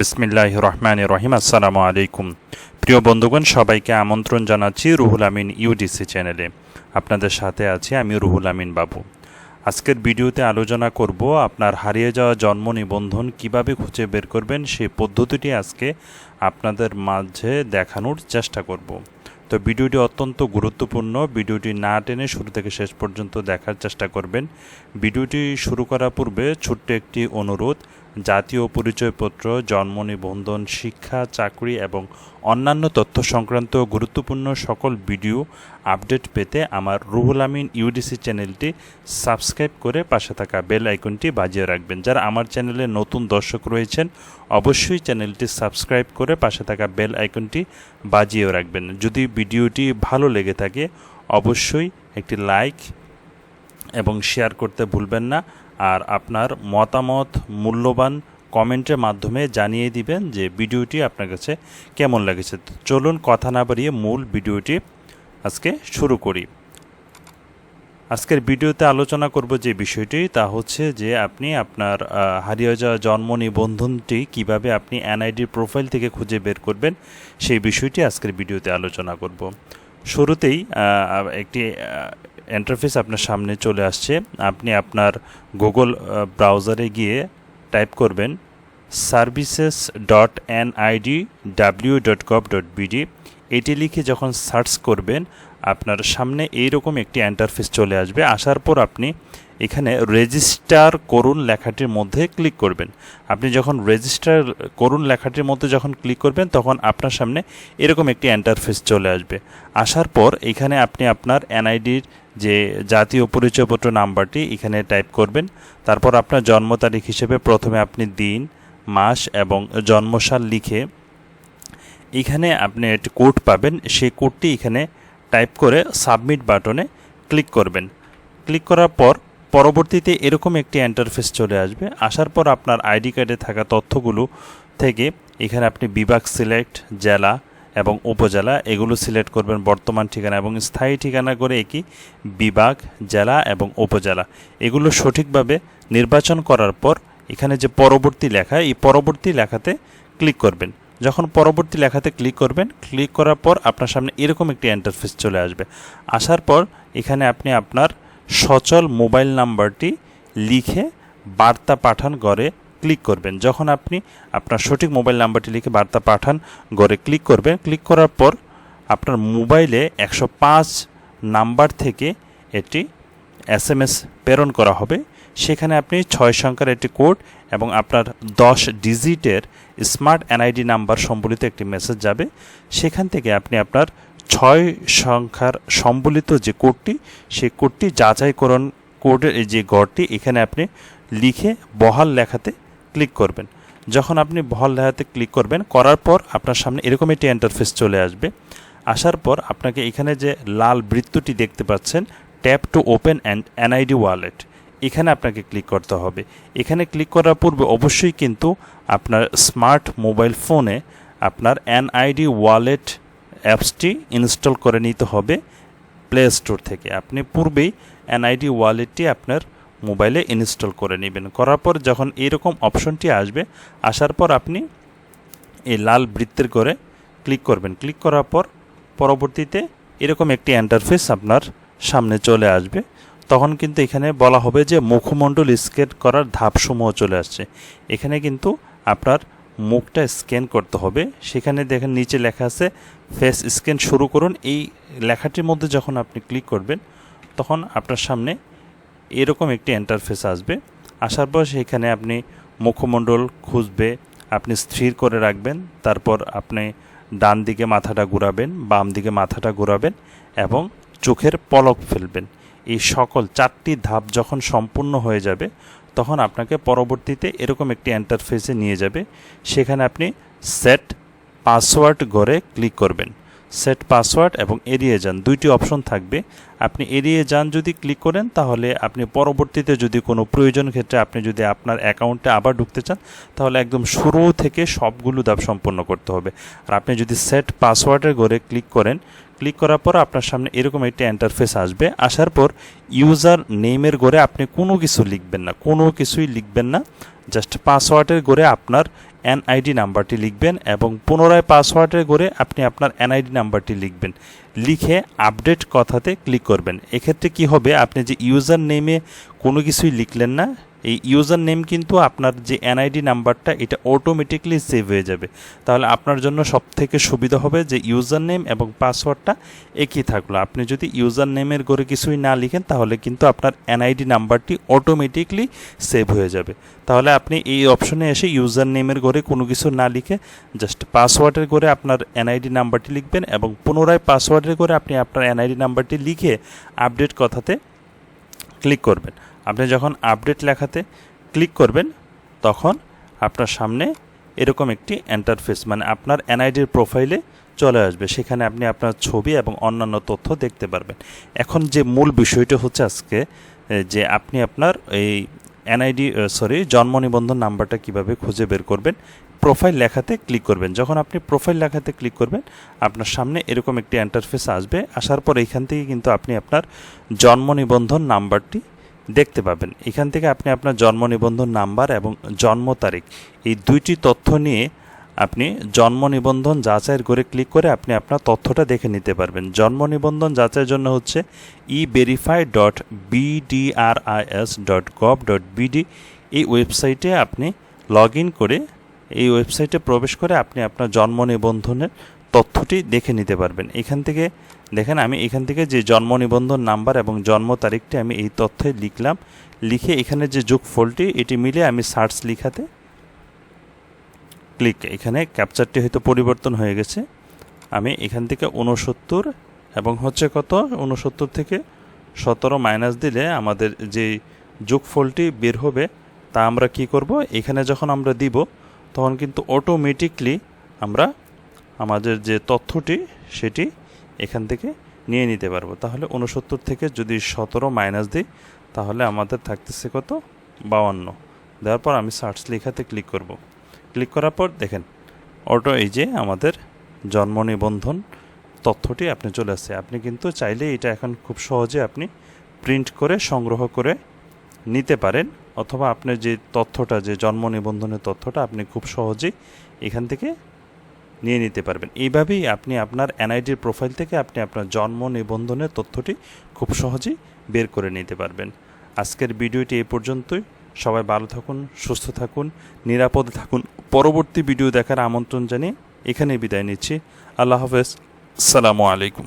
বিসমিল্লাহ রহমান রহিম আসসালামু আলাইকুম প্রিয় বন্ধুগণ, সবাইকে আমন্ত্রণ জানাচ্ছি রুহুল আমিন ইউডিসি চ্যানেলে। আপনাদের সাথে আছি আমি রুহুল আমিন বাবু। আজকের ভিডিওতে আলোচনা করব আপনার হারিয়ে যাওয়া জন্ম নিবন্ধন কীভাবে খুঁজে বের করবেন সেই পদ্ধতিটি আজকে আপনাদের মাঝে দেখানোর চেষ্টা করব। তো ভিডিওটি অত্যন্ত গুরুত্বপূর্ণ, ভিডিওটি না টেনে শুরু থেকে শেষ পর্যন্ত দেখার চেষ্টা করবেন। ভিডিওটি শুরু করার পূর্বে ছোট্ট একটি অনুরোধ জাতীয় পরিচয়পত্র, জন্ম নিবন্ধন, শিক্ষা, চাকরি এবং অন্যান্য তথ্য সংক্রান্ত গুরুত্বপূর্ণ সকল ভিডিও আপডেট পেতে আমার রুহুল আমিন ইউডিসি চ্যানেলটি সাবস্ক্রাইব করে পাশে থাকা বেল আইকনটি বাজিয়ে রাখবেন। যারা আমার চ্যানেলে নতুন দর্শক রয়েছেন, অবশ্যই চ্যানেলটি সাবস্ক্রাইব করে পাশে থাকা বেল আইকনটি বাজিয়ে রাখবেন। যদি ভিডিওটি ভালো লেগে থাকে, অবশ্যই একটি লাইক এবং শেয়ার করতে ভুলবেন না। আর আপনার মতামত মূল্যবান কমেন্টের মাধ্যমে জানিয়ে দিবেন যে ভিডিওটি আপনার কাছে কেমন লেগেছে। চলুন কথা না বাড়িয়ে মূল ভিডিওটি আজকে শুরু করি। আজকের ভিডিওতে আলোচনা করব যে বিষয়টি, তা হচ্ছে যে আপনি আপনার হারিয়ে যাওয়া জন্ম নিবন্ধনটি কীভাবে আপনি এনআইডি প্রোফাইল থেকে খুঁজে বের করবেন, সেই বিষয়টি আজকের ভিডিওতে আলোচনা করব। শুরুতেই একটি ইন্টারফেস আপনার সামনে চলে আসছে। আপনি আপনার গুগল ব্রাউজারে গিয়ে টাইপ করবেন services dot N ID W dot gov dot BD এটি লিখে যখন সার্চ করবেন, আপনার সামনে এইরকম একটি ইন্টারফেস চলে আসবে। আসার পর আপনি এখানে রেজিস্টার করুন লেখাটির মধ্যে ক্লিক করবেন। আপনি যখন রেজিস্টার করুন লেখাটির মধ্যে যখন ক্লিক করবেন, তখন আপনার সামনে এরকম একটি ইন্টারফেস চলে আসবে। আসার পর এখানে আপনি আপনার এনআইডির যে জাতীয় পরিচয়পত্র নাম্বারটি এখানে টাইপ করবেন। তারপর আপনার জন্ম তারিখ হিসেবে প্রথমে আপনি দিন, মাস এবং জন্মসাল লিখে এখানে আপনি একটি কোড পাবেন। সেই কোডটি এখানে টাইপ করে সাবমিট বাটনে ক্লিক করবেন। ক্লিক করার পর পরবর্তীতে এরকম একটি ইন্টারফেস চলে আসবে। আসার পর আপনার আইডি কার্ডে থাকা তথ্যগুলো থেকে এখানে আপনি বিভাগ সিলেক্ট জেলা এবং উপজেলা, এগুলো সিলেক্ট করবেন বর্তমান ঠিকানা এবং স্থায়ী ঠিকানা করে একই বিভাগ, জেলা এবং উপজেলা। এগুলো সঠিকভাবে নির্বাচন করার পর এখানে যে পরবর্তী লেখা, এই পরবর্তী লেখাতে ক্লিক করবেন। যখন পরবর্তী লেখাতে ক্লিক করবেন, ক্লিক করার পর আপনার সামনে এরকম একটি ইন্টারফেস চলে আসবে। আসার পর এখানে আপনি আপনার সচল মোবাইল নাম্বারটি লিখে বার্তা পাঠান গড়ে ক্লিক করবেন। যখন আপনি আপনার সঠিক মোবাইল নাম্বারটি লিখে বার্তা পাঠান, গড়ে ক্লিক করবেন। ক্লিক করার পর আপনার মোবাইলে একশো পাঁচ নাম্বার থেকে এটি এস এম এস প্রেরণ করা হবে। সেখানে আপনি ছয় সংখ্যার একটি কোড এবং আপনার দশ ডিজিটের স্মার্ট এনআইডি নাম্বার সম্বলিত একটি মেসেজ যাবে। সেখান থেকে আপনি আপনার ছয় সংখ্যার সম্বলিত যে কোডটি সেই কোডটি যাচাইকরণ কোডের যে গড়টি, এখানে আপনি লিখে বহাল লেখাতে ক্লিক করবেন। যখন আপনি বহাল লেখাতে ক্লিক করবেন, করার পর আপনার সামনে এরকম একটি ইন্টারফেস চলে আসবে। আসার পর আপনাকে এখানে যে লাল বৃত্তটি দেখতে পাচ্ছেন tap to open and NID wallet এখানে আপনাকে ক্লিক করতে হবে। এখানে ক্লিক করার পূর্বে অবশ্যই কিন্তু আপনার স্মার্ট মোবাইল ফোনে আপনার এনআইডি ওয়ালেট অ্যাপসটি ইনস্টল করে নিতে হবে প্লে স্টোর থেকে। আপনি পূর্বেই এনআইডি ওয়ালেটটি আপনার মোবাইলে ইনস্টল করে নেবেন। করার পর যখন এরকম অপশনটি আসবে, আসার পর আপনি এই লাল বৃত্তের করে ক্লিক করবেন। ক্লিক করার পর পরবর্তীতে এরকম একটি ইন্টারফেস আপনার সামনে চলে আসবে। তখন কিন্তু এখানে বলা হবে যে মুখমণ্ডল স্ক্যান করার ধাপসমূহ চলে আসছে। এখানে কিন্তু আপনার মুখটা স্ক্যান করতে হবে। সেখানে দেখেন নিচে লেখা আছে, ফেস স্ক্যান শুরু করুন। এই লেখাটির মধ্যে যখন আপনি ক্লিক করবেন, তখন আপনার সামনে এরকম একটি ইন্টারফেস আসবে। আসার পর সেখানে আপনি মুখমণ্ডল খুঁজবে, আপনি স্থির করে রাখবেন, তারপর আপনি ডান দিকে মাথাটা ঘুরাবেন বাম দিকে মাথাটা ঘুরাবেন এবং চোখের পলক ফেলবেন। এই সকল চারটি ধাপ যখন সম্পূর্ণ হয়ে যাবে, তখন আপনাকে পরবর্তীতে এরকম একটি ইন্টারফেসে নিয়ে যাবে। সেখানে আপনি সেট পাসওয়ার্ড গড়ে ক্লিক করবেন। সেট পাসওয়ার্ড এবং এড়িয়ে যান। দুইটি অপশন থাকবে। আপনি এড়িয়ে যান যদি ক্লিক করেন, তাহলে আপনি পরবর্তীতে যদি কোনো প্রয়োজন ক্ষেত্রে আপনি যদি আপনার অ্যাকাউন্টে আবার ঢুকতে চান, তাহলে একদম শুরু থেকে সবগুলো ধাপ সম্পন্ন করতে হবে। আর আপনি যদি সেট পাসওয়ার্ডের ঘরে ক্লিক করেন, ক্লিক করার পর আপনার সামনে এরকম একটি ইন্টারফেস আসবে। আসার পর ইউজার নেমের ঘরে আপনি কোনো কিছু লিখবেন না, কোনো কিছুই লিখবেন না। জাস্ট পাসওয়ার্ডের ঘরে আপনার এনআইডি নাম্বারটি লিখবেন এবং পুনরায় পাসওয়ার্ডে করে আপনি আপনার এনআইডি নাম্বারটি লিখবেন। লিখে আপডেট কথাতে ক্লিক করবেন। এক্ষেত্রে কি হবে? আপনি যে ইউজার নেমে কোনো কিছুই লিখলেন না এই ইউজার নেম কিন্তু আপনার যে এনআইডি নাম্বারটা, এটা অটোমেটিকলি সেভ হয়ে যাবে। তাহলে আপনার জন্য সব থেকে সুবিধা হবে যে ইউজার নেম এবং পাসওয়ার্ডটা একই থাকল। আপনি যদি ইউজার নেমের করে কিছুই না লিখেন, তাহলে কিন্তু আপনার এনআইডি নাম্বারটি অটোমেটিকলি সেভ হয়ে যাবে। তাহলে আপনি এই অপশনে এসে ইউজার নেমের করে কোনো কিছু না লিখে জাস্ট পাসওয়ার্ডের করে আপনার এনআইডি নাম্বারটি লিখবেন এবং পুনরায় পাসওয়ার্ডের করে আপনি আপনার এনআইডি নাম্বারটি লিখে আপডেট কথাতে ক্লিক করবেন। আপনি যখন আপডেট লেখাতে ক্লিক করবেন, তখন আপনার সামনে এরকম একটি এন্টারফেস মানে আপনার এনআইডির প্রোফাইলে চলে আসবে। সেখানে আপনি আপনার ছবি এবং অন্যান্য তথ্য দেখতে পারবেন। এখন যে মূল বিষয়টা হচ্ছে আজকে যে আপনি আপনার এই এনআইডি সরি জন্ম নিবন্ধন নাম্বারটা কীভাবে খুঁজে বের করবেন প্রোফাইল লেখাতে ক্লিক করবেন। যখন আপনি প্রোফাইল লেখাতে ক্লিক করবেন, আপনার সামনে এরকম একটি এন্টারফেস আসবে। আসার পর এইখান থেকে কিন্তু আপনি আপনার জন্ম নিবন্ধন নাম্বারটি দেখতে পাবেন। এখান থেকে আপনি আপনার জন্ম নিবন্ধন নাম্বার এবং জন্ম তারিখ। এই দুইটি তথ্য নিয়ে আপনি জন্ম নিবন্ধন যাচাইয়ের করে ক্লিক করে আপনি আপনার তথ্যটা দেখে নিতে পারবেন। জন্ম নিবন্ধন যাচাইয়ের জন্য হচ্ছে E verify dot BDRIS dot gov dot BD এই ওয়েবসাইটে আপনি লগ ইন করে এই ওয়েবসাইটে প্রবেশ করে আপনি আপনার জন্ম নিবন্ধনের তথ্যটি দেখে নিতে পারবেন। এখান থেকে দেখেন, আমি এখান থেকে যে জন্ম নিবন্ধন নাম্বার এবং জন্ম তারিখটি আমি এই তথ্যে লিখলাম। লিখে এখানে যে যোগফলটি, এটি মিলে আমি সার্চ লিখাতে ক্লিক, এখানে ক্যাপচারটি হয়তো পরিবর্তন হয়ে গেছে। আমি এখান থেকে উনসত্তর এবং হচ্ছে কত? উনসত্তর থেকে সতেরো মাইনাস দিলে আমাদের যে যোগফলটি বের হবে, তা আমরা কি করব? এখানে যখন আমরা দিব, তখন কিন্তু অটোমেটিকলি আমরা আমাদের যে তথ্যটি, সেটি এখান থেকে নিয়ে নিতে পারব। তাহলে উনসত্তর থেকে যদি সতেরো মাইনাস দিই, তাহলে আমাদের থাকতেছে কত? বাউান্ন দেওয়ার পর আমি সার্চ লেখাতে ক্লিক করব। ক্লিক করার পর দেখেন অটো এই যে আমাদের জন্ম নিবন্ধন তথ্যটি আপনি চলে আসছে। আপনি কিন্তু চাইলে এটা এখন খুব সহজে আপনি প্রিন্ট করে, সংগ্রহ করে নিতে পারেন, অথবা আপনার যে তথ্যটা, যে জন্ম নিবন্ধনের তথ্যটা আপনি খুব সহজেই এখান থেকে নিয়ে নিতে পারবেন। এইভাবেই আপনি আপনার এনআইডির প্রোফাইল থেকে আপনি আপনার জন্ম, নিবন্ধনের তথ্যটি খুব সহজেই বের করে নিতে পারবেন। আজকের ভিডিওটি এ পর্যন্তই। সবাই ভালো থাকুন, সুস্থ থাকুন, নিরাপদ থাকুন। পরবর্তী ভিডিও দেখার আমন্ত্রণ জানিয়ে এখানে বিদায় নিচ্ছি। আল্লাহ হাফেজ। সালামু আলাইকুম।